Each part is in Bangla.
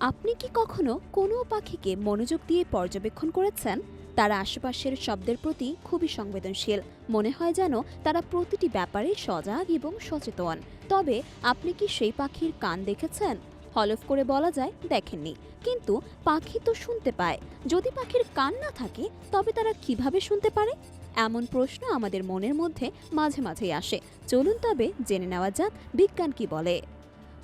আপনি কি কখনো কোনো পাখিকে মনোযোগ দিয়ে পর্যবেক্ষণ করেছেন? তারা আশেপাশের শব্দের প্রতি খুবই সংবেদনশীল। মনে হয় যেন তারা প্রতিটি ব্যাপারে সজাগ এবং সচেতন। তবে আপনি কি সেই পাখির কান দেখেছেন? হলফ করে বলা যায়, দেখেননি। কিন্তু পাখি তো শুনতে পায়। যদি পাখির কান না থাকে, তবে তারা কীভাবে শুনতে পারে? এমন প্রশ্ন আমাদের মনের মধ্যে মাঝে মাঝেই আসে। চলুন তবে জেনে নেওয়া যাক বিজ্ঞান কি বলে।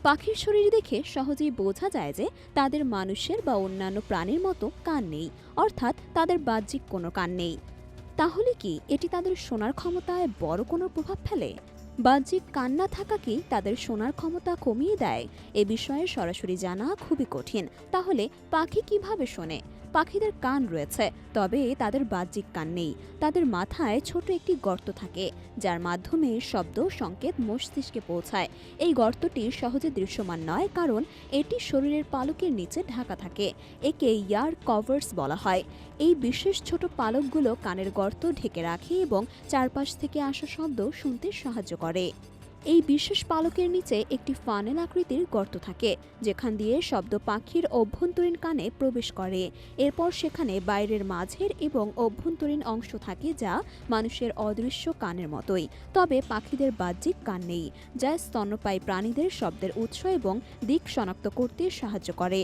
পাখির শরীর দেখে সহজেই বোঝা যায় যে তাদের মানুষের বা অন্যান্য প্রাণীর মতো কান নেই, অর্থাৎ তাদের বাহ্যিক কোনো কান নেই। তাহলে কি এটি তাদের শোনার ক্ষমতায় বড় কোনো প্রভাব ফেলে? বাহ্যিক কান না থাকা কি তাদের শোনার ক্ষমতা কমিয়ে দেয়? এ বিষয়ে সরাসরি জানা খুবই কঠিন। তাহলে পাখি কীভাবে শোনে? পাখিদের কান রয়েছে, তবে তাদের বাহ্যিক কান নেই। তাদের মাথায় ছোট একটি গর্ত থাকে, যার মাধ্যমে শব্দ সংকেত মস্তিষ্কে পৌঁছায়। এই গর্তটি সহজে দৃশ্যমান নয়, কারণ এটি শরীরের পালকের নিচে ঢাকা থাকে, একে ইয়ার কভার্স বলা হয়। এই বিশেষ ছোট পালকগুলো কানের গর্ত ঢেকে রাখে এবং চারপাশ থেকে আসা শব্দ শুনতে সাহায্য করে। এই বিশেষ পালকের নিচে একটি ফানেল আকৃতির গর্ত থাকে, যেখান দিয়ে শব্দ পাখির অভ্যন্তরীণ কানে প্রবেশ করে। এরপর সেখানে বাইরের মাঝের এবং অভ্যন্তরীণ অংশ থাকে যা মানুষের অদৃশ্য কানের মতোই। তবে পাখিদের বাহ্যিক কান নেই, যা স্তন্যপায়ী প্রাণীদের শব্দের উৎস এবং দিক শনাক্ত করতে সাহায্য করে।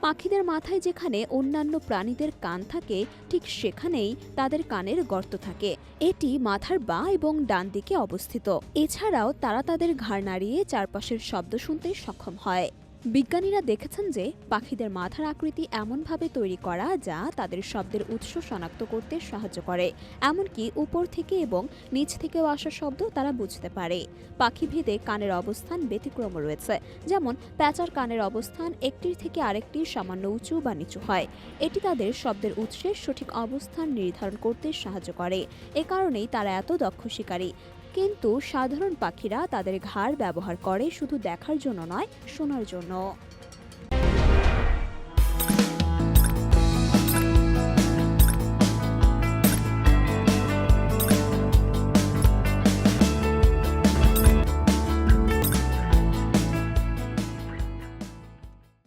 পাখিদের মাথায় যেখানে অন্যান্য প্রাণীদের কান থাকে, ঠিক সেখানেই তাদের কানের গর্ত থাকে। এটি মাথার বা এবং ডান দিকে অবস্থিত। এছাড়াও তারা তাদের ঘাড় নাড়িয়ে চারপাশের শব্দ শুনতে সক্ষম হয়। বিজ্ঞানীরা দেখেছেন যে পাখিদের মাথার আকৃতি এমনভাবে তৈরি করা যা তাদের শব্দের উৎস শনাক্ত করতে সাহায্য করে। এমনকি উপর থেকে এবং নিচ থেকেও আসা শব্দ তারা বুঝতে পারে। পাখি ভেদে কানের অবস্থান ব্যতিক্রম রয়েছে। যেমন, প্যাঁচার কানের অবস্থান একটির থেকে আরেকটি সামান্য উঁচু বা নিচু হয়। এটি তাদের শব্দের উৎসের সঠিক অবস্থান নির্ধারণ করতে সাহায্য করে। এ কারণেই তারা এত দক্ষ শিকারী। কিন্তু সাধারণ পাখিরা তাদের ঘাড় ব্যবহার করে শুধু দেখার জন্য নয় শোনার জন্য।